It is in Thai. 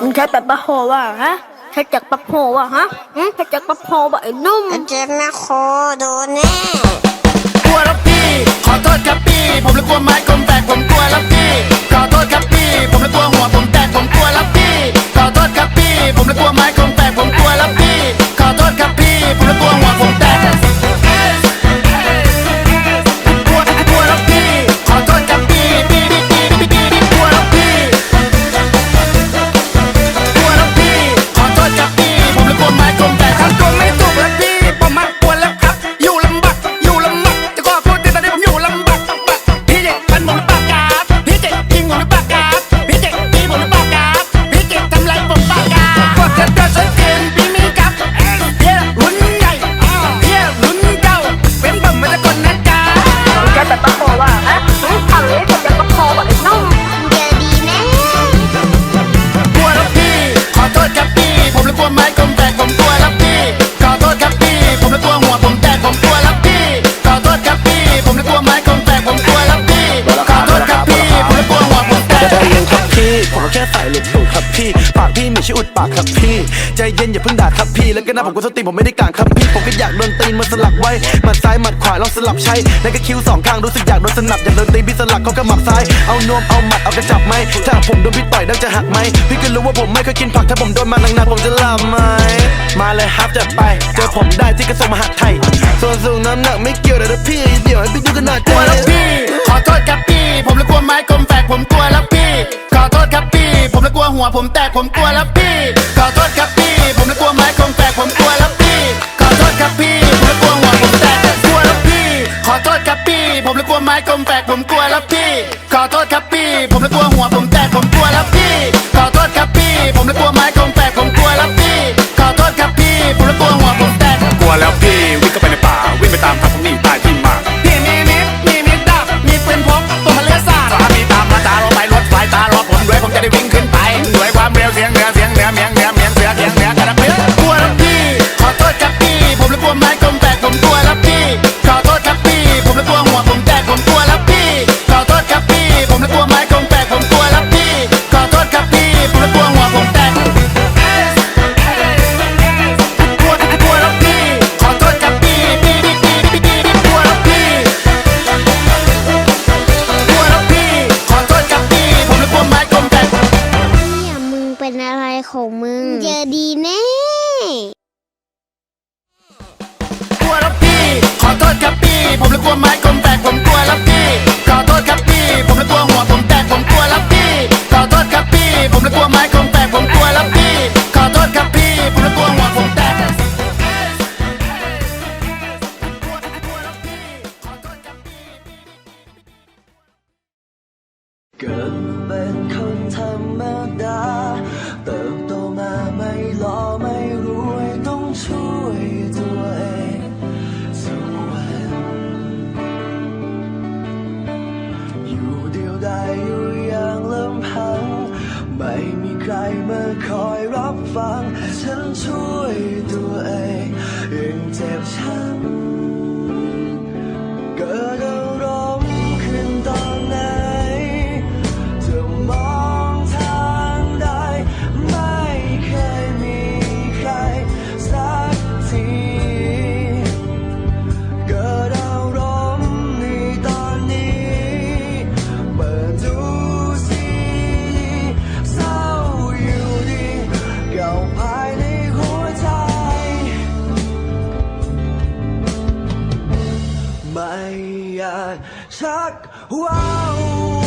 มึงใช้แบบปะโฮว่าฮะใช้จากรปะโฮว่าฮะหึใช้จากปะโฮว่าไอ้นุ่ม เจ็บนะโคโดนแน่ตัวแล้พี่ ขอโทษครับพี่ผม่อุดปากครับพี่ ใจเย็นอย่าเพิ่งด่าครับพี่ แล้วก็นะผมก็สติผมไม่ได้กลางครับพี่ ผมก็อยากโดนตีนมาสลักไว้หมัดซ้ายหมัดขวาลองสลับใช้ แล้วก็คิ้วสองข้างรู้สึกอยากโดนสนับอยากโดนตีนพี่สลักเขากระหมับซ้าย เอานวมเอาหมัดเอากระจับไหมถ้าผมโดนพี่ต่อยดังจะหักไหมพี่ก็รู้ว่าผมไม่เคยกินผักถ้าผมโดนมาหนักๆผมจะหลับไหมมาเลยฮับจะไป เจอผมได้ที่กระทรวงมหาดไทย ส่วนสูงน้ำหนักไม่เกี่ยวแต่ถ้าพี่เดี๋ยวให้พี่ดูกันหน่อยตัวแล้วพี่ ขอโทษครับพี่ ผมเลยกลัวไม้กลมแฝกผมกลัวแล้วพี่ ขอโทษครับพี่ ผมเลยกลัวหัวผมแตกผมกลัวแล้วพี่ ไม้กลมแปลกผมกลัวแล้วพี่ โทษครับพี่ ผมเลยกลัวไม้กมแตกผมกลัวลับพี่ ขอโทษครับพี่ ผมเลยกลัวหัวผมแตกผมกลัวลับพี่ ขอโทษครับพี่ ผมเลยกลัวไม้กมแตกผมกลัวลับพี่ ขอโทษครับพี่ ผมเลยกลัวหัวผมแตกเกิดเป็นคนธรรมด ใครมาคอยรับฟัง ฉันช่วยตัวเอง ไม่อยากชักว้าว